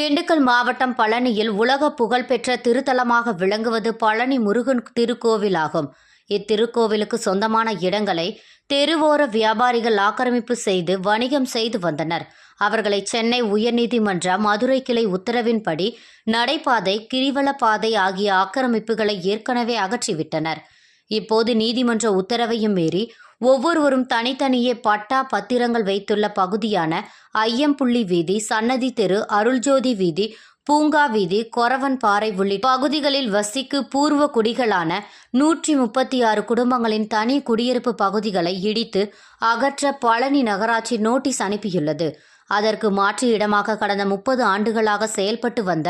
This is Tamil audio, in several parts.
திண்டுக்கல் மாவட்டம் பழனியில் உலக புகழ்பெற்ற திருத்தலமாக விளங்குவது பழனி முருகன் திருக்கோவிலாகும். இத்திருக்கோவிலுக்கு சொந்தமான இடங்களை தெருவோர வியாபாரிகள் ஆக்கிரமிப்பு செய்து வணிகம் செய்து வந்தனர். அவர்களை சென்னை உயர்நீதிமன்ற மதுரை கிளை உத்தரவின்படி நடைபாதை கிரிவலப்பாதை ஆகிய ஆக்கிரமிப்புகளை ஏற்கனவே அகற்றிவிட்டனர். இப்போது நீதிமன்ற உத்தரவையும் மீறி ஒவ்வொருவரும் தனித்தனியே பட்டா பத்திரங்கள் வைத்துள்ள பகுதியான ஐயம்புள்ளி வீதி சன்னதி தெரு அருள்ஜோதி வீதி பூங்கா வீதி கொரவன்பாறை உள்ளிட்ட பகுதிகளில் வசிக்கு பூர்வ குடிகளான நூற்றி முப்பத்தி ஆறு குடும்பங்களின் தனி குடியிருப்பு பகுதிகளை இடித்து அகற்ற பழனி நகராட்சி நோட்டீஸ் அனுப்பியுள்ளது. அதற்கு மாற்று இடமாக கடந்த முப்பது ஆண்டுகளாக செயல்பட்டு வந்த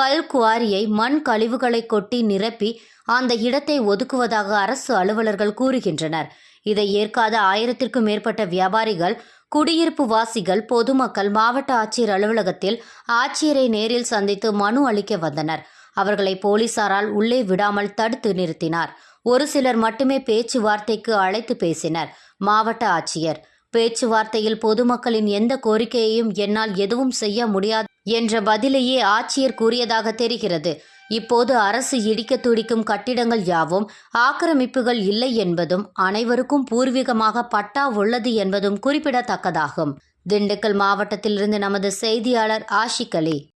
கல் குவாரியை மண் கழிவுகளை கொட்டி நிரப்பி அந்த இடத்தை ஒதுக்குவதாக அரசு அலுவலர்கள் கூறுகின்றனர். இதை ஏற்காத ஆயிரத்திற்கும் மேற்பட்ட வியாபாரிகள் குடியிருப்பு வாசிகள் பொதுமக்கள் மாவட்ட ஆட்சியர் அலுவலகத்தில் ஆட்சியரை நேரில் சந்தித்து மனு அளிக்க வந்தனர். அவர்களை போலீசாரால் உள்ளே விடாமல் தடுத்து நிறுத்தினார். ஒரு சிலர் மட்டுமே பேச்சுவார்த்தைக்கு அழைத்து பேசினர். மாவட்ட ஆட்சியர். பேச்சுவார்த்தையில் பொதுமக்களின் எந்த கோரிக்கையையும் என்னால் எதுவும் செய்ய முடியாது என்ற பதிலையே ஆட்சியர் கூறியதாக தெரிகிறது. இப்போது அரசு இடிக்க துடிக்கும் கட்டிடங்கள் யாவும் ஆக்கிரமிப்புகள் இல்லை என்பதும் அனைவருக்கும் பூர்வீகமாக பட்டா உள்ளது என்பதும் குறிப்பிடத்தக்கதாகும். திண்டுக்கல் மாவட்டத்திலிருந்து நமது செய்தியாளர் ஆஷிக் அலி.